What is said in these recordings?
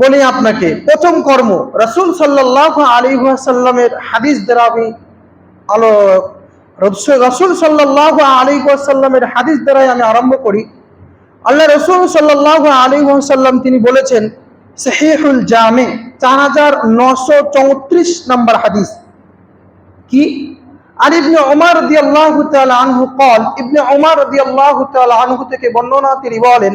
বলি আপনাকে, প্রথম কর্ম, রসুল সাল্লাহ আলী সাল্লামের হাদিস দ্বারা আমি আলো, রসুল সাল্লাহ আলী সাল্লামের হাদিস দ্বারাই আমি আরম্ভ করি। আল্লাহ রসুল সাল্লাহ আলী সাল্লাম তিনি বলেছেন শেহুল জামে, চার হাজার নশো চৌত্রিশ নম্বর হাদিস। কি? আর ইবনে ওমার রদি তাল আনহু কল, ইবনে ওমার রদি তাল আনহু থেকে বর্ণনা তিনি বলেন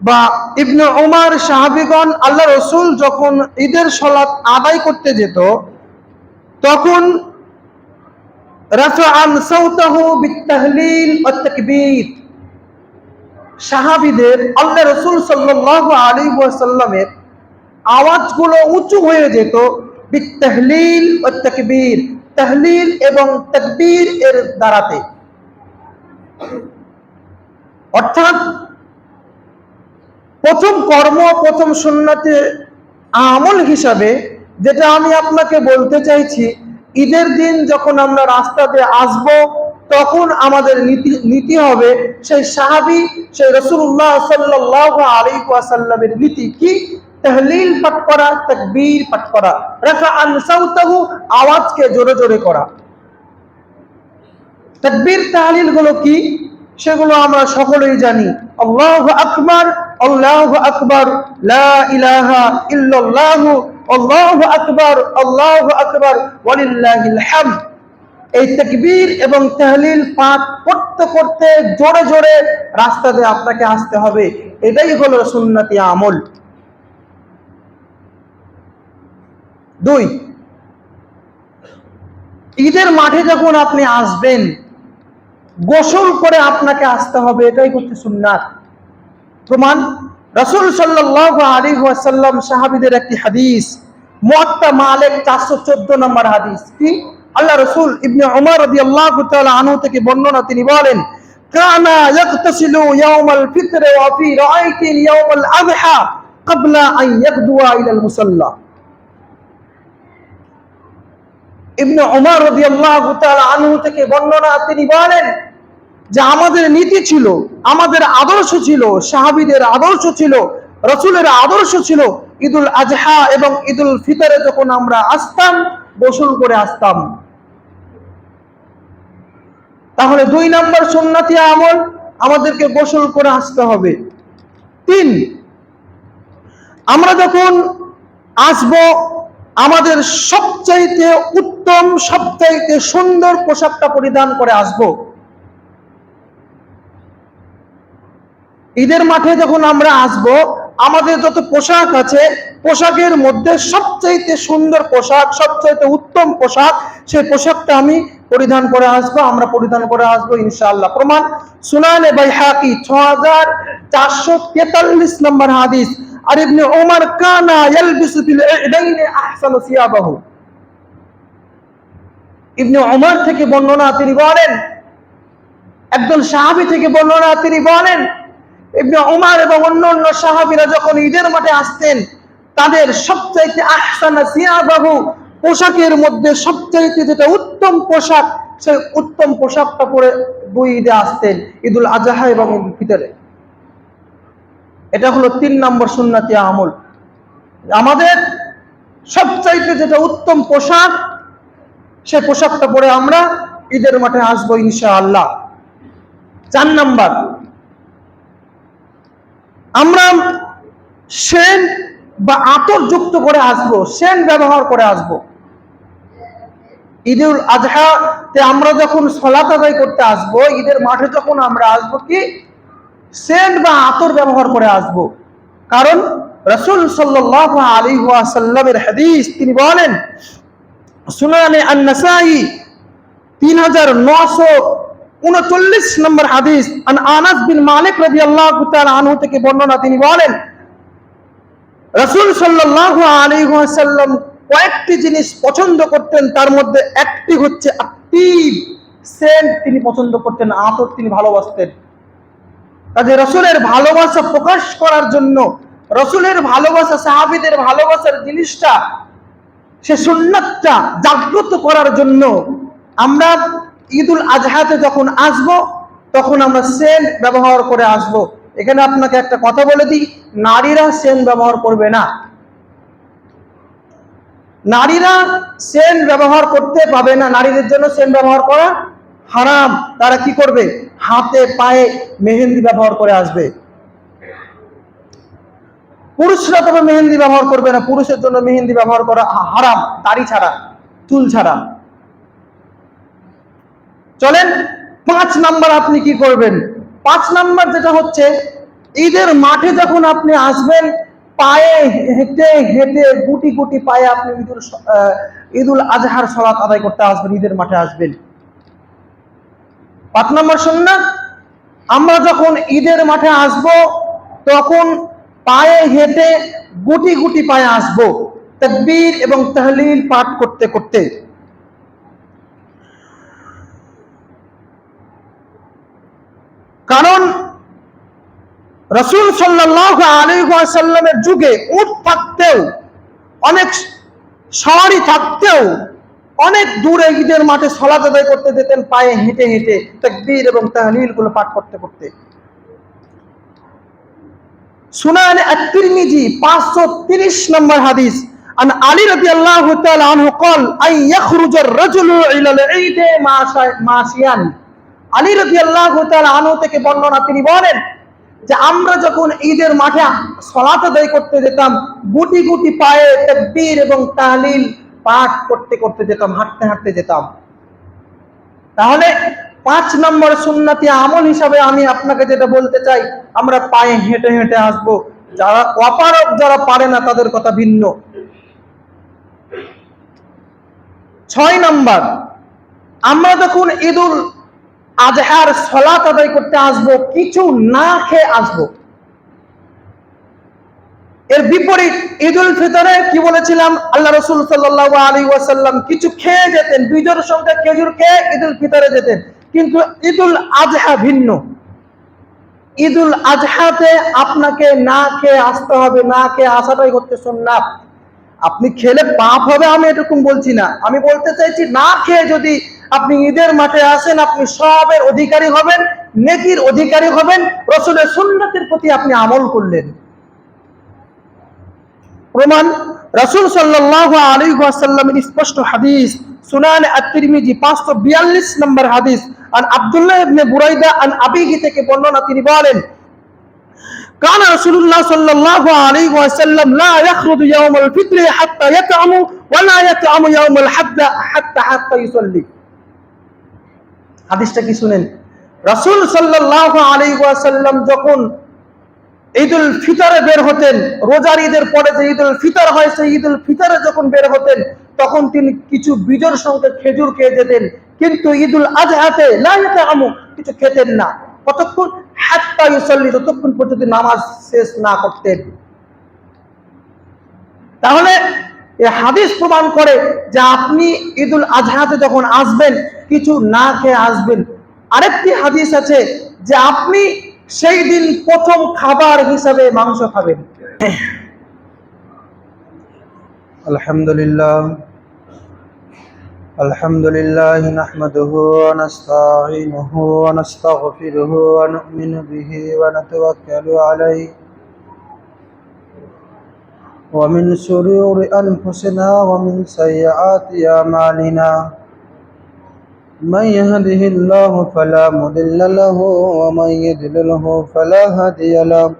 বা ইবনে ওমার সাহাবিগণ আল্লাহ রসুল যখন ঈদের সলাত আদায় করতে যেত, তখন সাহাবীদের আল্লাহ রসুল সাল্লাল্লাহু আলাইহি ওয়াসাল্লামের আওয়াজগুলো উঁচু হয়ে যেত, বিতাহলিল ও তাকবীর। তাহলিল এবং তাকবীর এর দ্বারাতে। অর্থাৎ প্রথম কর্ম, প্রথম সুন্নাতে আমল হিসাবে যেটা আমি আপনাকে বলতে চাইছি, ঈদের দিন যখন আমরা রাস্তাতে আসব, তখন আমাদের নীতি নীতি হবে সেই সাহাবি, সেই রসুল্লাহ সাল্লাহ আলী ওয়াসাল্লামের নীতি কি? তহলিল পাঠ করা, তকবীর পাঠ করা রাফা আন সাউতাহু, আওয়াজকে জোরে জোরে করা। তকবীর তাহলিলগুলো কি? সেগুলো আমরা সকলেই জানি। আল্লাহ আকবার আল্লাহ আকবার ইল্লাল্লাহ, আল্লাহু আকবার আল্লাহু আকবার হামদ। এই তাকবীর এবং তাহলিল পাঠ করতে করতে জোরে জোরে রাস্তাতে আপনাকে আসতে হবে। এটাই হলো সুন্নতি আমল। দুই, ঈদের মাঠে যখন আপনি আসবেন গোসল করে আপনাকে আসতে হবে, এটাই করতে সুন্নাত। প্রমাণ, রসুল সাল্লাহ আলী ওয়াসাল্লাম সাহাবিদের একটি হাদিস, মুয়াত্তা মালিক চারশো চোদ্দ নম্বর হাদিস। কি? আল্লাহ রসুল ইবনে ওমর রাদিয়াল্লাহু তাআলা আনহু থেকে বর্ণনা তিনি বলেন, কানা ইয়াগতাসিলু ইয়াউমাল ফিতর ওয়া ফি রাআইতিন ইয়াউমাল আযহা ক্বাবলা আন ইয়াগদুয়া ইলাল মুসাল্লা। ইবনে ওমর রাদিয়াল্লাহু তাআলা আনহু থেকে বর্ণনা তিনি বলেন যে আমাদের নীতি ছিল, আমাদের আদর্শ ছিল, সাহাবীদের আদর্শ ছিল, রসুলের আদর্শ ছিল, ঈদুল আজহা এবং ঈদুল ফিতরে যখন আমরা আসতাম, গোসল করে আসতাম। তাহলে দুই নম্বর সুন্নতি আমল, আমাদেরকে গোসল করে আসতে হবে। তিন, আমরা যখন আসব, আমাদের সবচাইতে উত্তম, সবচাইতে সুন্দর পোশাকটা পরিধান করে আসব। ঈদের মাঠে যখন আমরা আসব, আমাদের যত পোশাক আছে, পোশাকের মধ্যে সবচাইতে সুন্দর পোশাক, সবচাইতে উত্তম পোশাক, সেই পোশাকটা আমি পরিধান করে আসব, আমরা পরিধান করে আসব, ইনশাআল্লাহ। প্রমাণ সুনানে বাইহাকি ছ হাজার চারশো তেতাল্লিশ নম্বর হাদিস, আর ইবনে ওমর কানা আহসানু ইবনে ওমর থেকে বর্ণনা তিনি বলেন, একজন সাহাবী থেকে বর্ণনা তিনি বলেন ইবনে ওমর এবং অন্য অন্য সাহাবীরা যখন ঈদের মাঠে আসতেন, তাদের সবচাইতে আহসানা সিয়াবাহু পোশাকের মধ্যে সবচাইতে যেটা উত্তম পোশাক, সেই উত্তম পোশাকটা পরে দুই ঈদে আসতেন, ঈদুল আজহা এবং ফিতরে। এটা হলো তিন নম্বর সুন্নাতি আমল। আমাদের সবচাইতে যেটা উত্তম পোশাক সে পোশাকটা পরে আমরা ঈদের মাঠে আসব ইনশাআল্লাহ। চার নাম্বার আমরা সেন বা আতর যুক্ত করে আসব, সেন ব্যবহার করে আসব। ঈদুল আজহাতে আমরা যখন সলাত আদায় করতে আসব, ঈদের মাঠে যখন আমরা আসব কি? সেন্ট বা আতর ব্যবহার করে আসব। কারণ রসুল সাল্লাহ আলী সাল্লামের হাদিস তিনি বলেন, সুনানে আন্নাসাই তিন হাজার নশো উনচল্লিশ নম্বর হাদিস, আন আনাস বিন মালিক রাজি আল্লাহ আনহু থেকে বর্ণনা তিনি বলেন, রসুল সাল্লাহ আলী সাল্লাম কয়েকটি জিনিস পছন্দ করতেন, তার মধ্যে একটি হচ্ছে আত্মীব তিনি পছন্দ করতেন, আতর তিনি ভালোবাসতেন। কাজে রসুলের ভালোবাসা প্রকাশ করার জন্য, রসুলের ভালোবাসা, সাহাবিদের ভালোবাসার জিনিসটা, সে সুন্নাতটা জাগ্রত করার জন্য আমরা ঈদুল আজহাতে যখন আসব, তখন আমরা সেন্ট ব্যবহার করে আসব। এখানে আপনাকে একটা কথা বলে দিই, নারীরা সেন্ট ব্যবহার করবে না। নারীরা সেন্ট ব্যবহার করতে পাবে না। নারীদের জন্য সেন্ট ব্যবহার করা হারাম। তারা কি করবে? হাতে পায়ে মেহেন্দি ব্যবহার করে আসবে। পুরুষরা তবে মেহেন্দি ব্যবহার করবে না। পুরুষের জন্য মেহেন্দি ব্যবহার করা হারাম। দাড়ি ছাড়া, চুল ছাড়া। চলেন, পাঁচ নাম্বার আপনি কি করবেন? পাঁচ নাম্বার যেটা হচ্ছে, ঈদের মাঠে যখন আপনি আসবেন, পায়ে হেঁটে হেঁটে গুটি গুটি পায়ে আপনি ঈদুল ঈদুল আজহার সলাত আদায় করতে আসবেন, ঈদের মাঠে আসবেন। পাঁচ নম্বর শুন আমরা যখন ঈদের মাঠে আসব, তখন পায়ে হেঁটে গুটি গুটি পায়ে আসব, তকবীর এবং তাহলিল পাঠ করতে করতে। কারণ রসুল সাল্লাহ আলিহাসাল্লামের যুগে উঠ থাকতেও, অনেক শহরই থাকতেও অনেক দূরে ঈদের মাঠে সলা আদায় করতে যেতেন, পায়ে হেঁটে হেঁটে তকবীর এবং তাহলিলগুলো পাঠ করতে করতে। সুনান আত্মিরমিজি পাঁচশো তিরিশ নম্বর হাদিস, আন আলী রবি আল্লাহ তাল আনহু কল আই ইয়াখরুজার রাজুলু ইলাল ঈদে মাশিয়ান। আলী রাদিয়াল্লাহু তাআলা আনহু থেকে বর্ণনা তিনি বলেন যে আমরা যখন ঈদের মাঠে সলাত আদায় করতে যেতাম, গুটি গুটি পায়ে তাকবীর এবং তাহলিল পাঠ করতে করতে যেতাম, হাঁটতে হাঁটতে যেতাম। তাহলে পাঁচ নম্বর সুন্নতি আমল হিসাবে আমি আপনাকে যেটা বলতে চাই, আমরা পায়ে হেঁটে হেঁটে আসব। যারা অপারক যারা পারে না, তাদের কথা ভিন্ন। ছয় নম্বর, আমরা যখন ঈদুল আজহার সলাত আদায় করতে আসব, কিছু না খেয়ে আসব। এর বিপরীত ঈদুল ফিতরে কি বলেছিলাম? আল্লাহ রসুল সাল্লাহ আলী ওয়াসাল্লাম কিছু খেয়ে যেতেন বিজোর সংখ্যা খেজুর খেয়ে ঈদুল ফিতরে যেতেন। কিন্তু ঈদুল আজহা ভিন্ন। ঈদুল আজহাতে আপনাকে না খেয়ে আসতে হবে, না খেয়ে আসাটাই হচ্ছে সুন্নাত। আপনি খেলে পাপ হবে, আমি এরকম বলছি না। আমি বলতে চাইছি, না খেয়ে যদি আপনি ঈদের মাঠে আসেন আপনি সবের অধিকারী হবেন নেকির অধিকারী হবেন রসুলের সুন্নতের প্রতি আপনি আমল করলেন প্রমাণ রাসূল সাল্লাল্লাহু আলাইহি ওয়াসাল্লামের স্পষ্ট হাদিস সুনান আত-তিরমিজি 542 নম্বর হাদিস আর আব্দুল্লাহ ইবনে বুরাইদা আন আবিহি থেকে বর্ণনা তিনি বলেন كان رسول الله صلى الله عليه وسلم لا يخرج يوم الفطر حتى يطعم ولا يطعم يوم الحد حتى حتى يصلي হাদিসটা কি শুনেন? রাসূল সাল্লাল্লাহু আলাইহি ওয়াসাল্লাম যখন ঈদুল ফিতরে বের হতেন, রোজার ঈদের পরে যে ঈদুল ফিতর হয়, সেই ঈদুল ফিতরে যখন বের হতেন, তখন তিনি কিছু বিজোর সঙ্গে খেজুর খেয়ে যেতেন। কিন্তু ঈদুল আজহাতে লাইতে আমু কিছু খেতেন না। কতক্ষণ? হাত্তা ইউসল্লি ততক্ষণ পর্যন্ত নামাজ শেষ না করতেন। তাহলে এই হাদিস প্রমাণ করে যে আপনি ঈদুল আজহাতে যখন আসবেন কিছু না খেয়ে আসবেন আরেকটি হাদিস আছে যে আপনি সেই দিন প্রথম খাবার হিসাবে মাংস খাবেন আলহামদুলিল্লাহ الحمد لله نحمده ونستعينه ونستغفره ونؤمن به ونتوكل عليه ومن شرور أنفسنا ومن سيئات أعمالنا. من يهده الله فلا مضل له ومن يضلله فلا هادي له.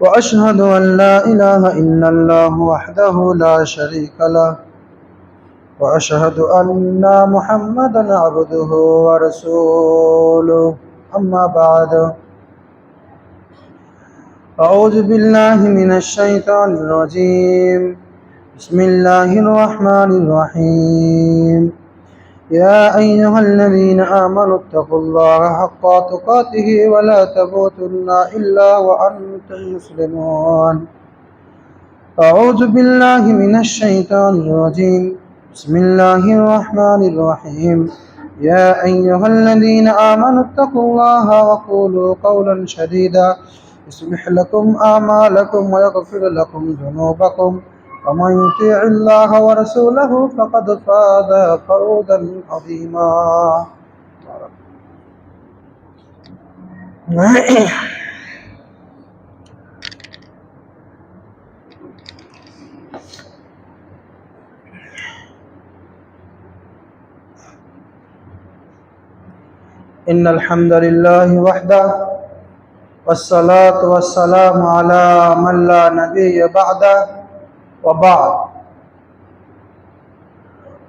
وأشهد أن لا إله إلا الله وحده لا شريك له. وأشهد أن محمدا عبده ورسوله. أما بعد أعوذ بالله من الشيطان الرجيم. بسم الله الرحمن الرحيم. يا أيها الذين آمنوا اتقوا الله حق تقاته ولا تموتن إلا وأنتم مسلمون. أعوذ بالله من الشيطان الرجيم. بسم الله الرحمن الرحيم. يا أيها الذين آمنوا اتقوا الله وقولوا قولا سديدا يصلح لكم أعمالكم ويغفر لكم ذنوبكم. ومن يطيع الله ورسوله فقد فاز فوزا عظيما. إن الحمد لله وحده والصلاة والسلام على من لا نبي بعده وبعد.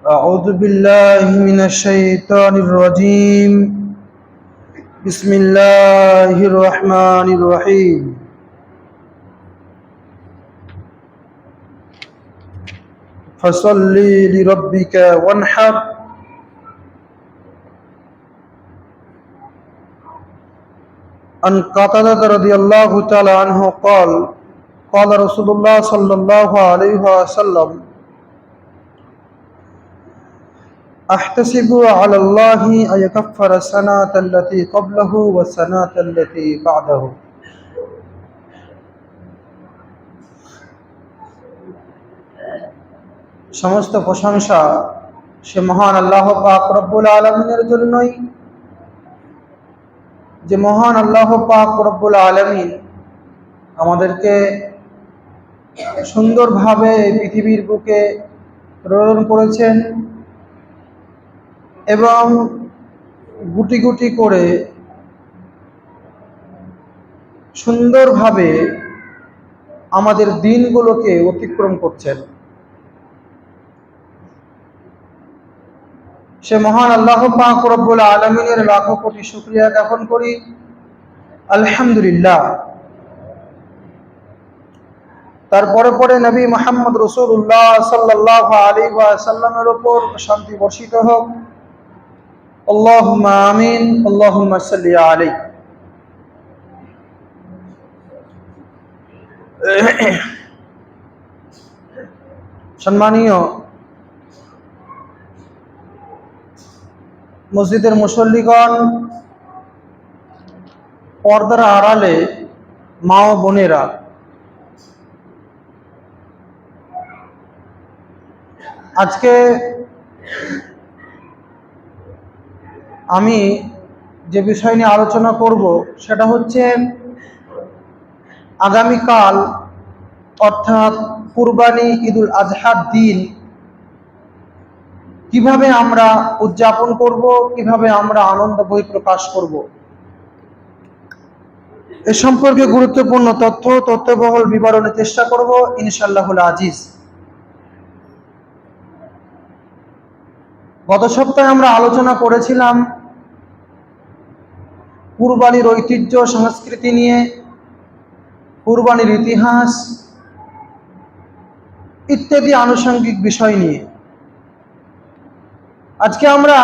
أعوذ بالله من الشيطان الرجيم. بسم الله الرحمن الرحيم. فصل لربك وانحر. عن قتادة رضي الله تعالى عنه قال قال رسول الله صلى الله عليه وسلم أحتسب على الله أن يكفر السنة التي قبله والسنة التي بعده সমস্ত প্রশংসা সে মহান আল্লাহ পাক রব্বুল আলমিনের জন্যই যে মহান আল্লাহ পাক রব্বুল আলমিন আমাদেরকে সুন্দরভাবে পৃথিবীর বুকে প্রেরণ করেছেন এবং গুটি গুটি করে সুন্দরভাবে আমাদের দিনগুলোকে অতিক্রম করছেন। সে মহান আল্লাহ পাক রব্বুল আলমিনের লাখো কোটি শুক্রিয়া জ্ঞাপন করি। আলহামদুলিল্লাহ। তারপরে পরে নবী মোহাম্মদ রসুল্লাহ সাল্লাহ আলী সাল্লামের ওপর শান্তি বর্ষিত হোক। আল্লাহ আমিন আল্লাহ সাল্লি আলী সম্মানীয় মসজিদের মুসল্লিগণ পর্দার আড়ালে মা ও বোনেরা আজকে আমি যে বিষয় নিয়ে আলোচনা করব সেটা হচ্ছে আগামীকাল অর্থাৎ কুরবানি ঈদুল আজহার দিন কীভাবে আমরা উদযাপন করব, কীভাবে আমরা আনন্দ বই প্রকাশ করব? এ সম্পর্কে গুরুত্বপূর্ণ তথ্য, তথ্যবহল বিবরণের চেষ্টা করব ইনশাল্লাহুল আজিজ। গত সপ্তাহে আমরা আলোচনা করেছিলাম কুরবানির ঐতিহ্য, সংস্কৃতি নিয়ে, কুরবানির ইতিহাস, ইত্যাদি আনুষঙ্গিক বিষয় নিয়ে। আজকে আমরা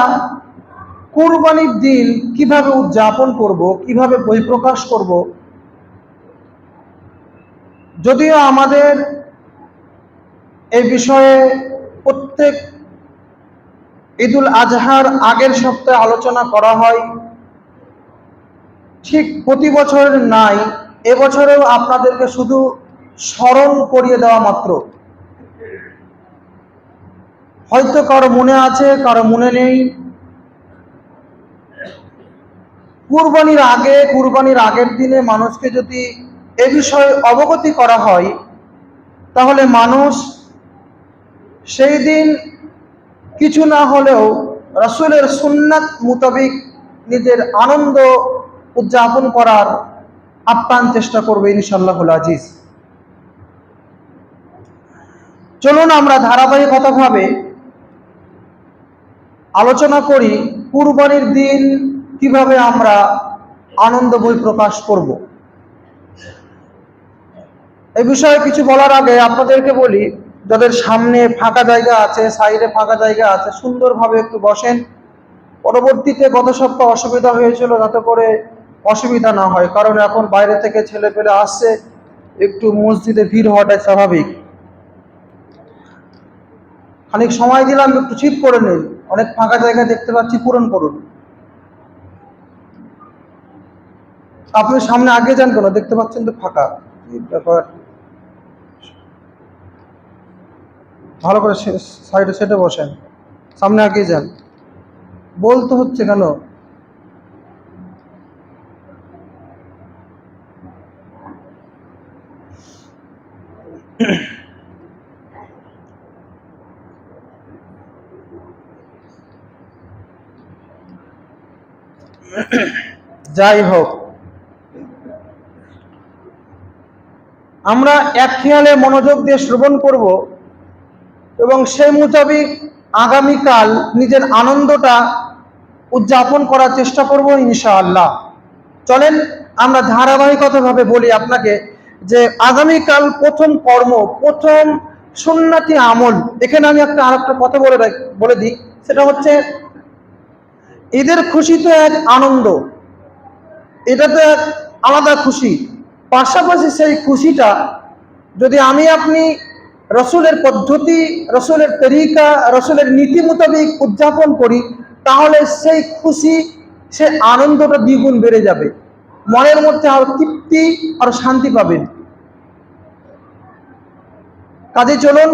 কুরবানির দিন কীভাবে উদযাপন করব, কীভাবে বই প্রকাশ করব, যদিও আমাদের এই বিষয়ে প্রত্যেক ঈদুল আজহার আগের সপ্তাহে আলোচনা করা হয়, ঠিক প্রতি বছরের নাই, এবছরেও আপনাদেরকে শুধু স্মরণ করিয়ে দেওয়া মাত্র। হয়তো কারও মনে আছে, কারও মনে নেই। কুরবানির আগে, কুরবানির আগের দিনে মানুষকে যদি এ বিষয়ে অবগতি করা হয়, তাহলে মানুষ সেই দিন কিছু না হলেও রসুলের সুন্নাত মোতাবিক নিজের আনন্দ উদযাপন করার আপ্যায়ন চেষ্টা করবে ইনশাল্লাহুল আজিজ। চলুন আমরা ধারাবাহিকতাভাবে আলোচনা করি কুরবানির দিন কীভাবে আমরা আনন্দ বই প্রকাশ করব। এ বিষয়ে কিছু বলার আগে আপনাদেরকে বলি, যাদের সামনে ফাঁকা জায়গা আছে, সাইডে ফাঁকা জায়গা আছে, সুন্দরভাবে একটু বসেন। পরবর্তীতে গত সপ্তাহ অসুবিধা হয়েছিল যাতে করে অসুবিধা না হয়, কারণ এখন বাইরে থেকে ছেলে পেলে আসছে, একটু মসজিদে ভিড় হওয়াটাই স্বাভাবিক। খানিক সময় দিলাম, একটু ঠিক করে নিন অনেক ফাঁকা জায়গা দেখতে পাচ্ছি, পূরণ করুন। আপনি সামনে আগে যান কেন? দেখতে পাচ্ছেন তো ফাঁকা। ব্যাপার। ভালো করে সাইডে সেটে বসেন। সামনে আগে যান। বলতে হচ্ছে কেন? যাই হোক। আমরা এক খেয়ালে মনোযোগ দিয়ে শ্রবণ করব এবং সেই মোতাবিক আগামীকাল নিজের আনন্দটা উদযাপন করার চেষ্টা করব ইনশাআল্লাহ। চলেন, আমরা ধারাবাহিকতাভাবে বলি আপনাকে যে আগামীকাল প্রথম কর্ম, প্রথম সুন্নাতি আমল। এখানে আমি একটা আর একটা কথা বলে বলে দিই। সেটা হচ্ছে ঈদের খুশি তো এক আনন্দ। এটা তো এক আলাদা খুশি। পাশাপাশি সেই খুশিটা যদি আমি আপনি রসুলের পদ্ধতি, রসুলের তরিকা, রসুলের নীতি মোতাবেক উদযাপন করি, তাহলে সেই খুশি, সে আনন্দটা দ্বিগুণ বেড়ে যাবে। মনের মধ্যে আরও তৃপ্তি, আর শান্তি পাবেন। কাজে চলুন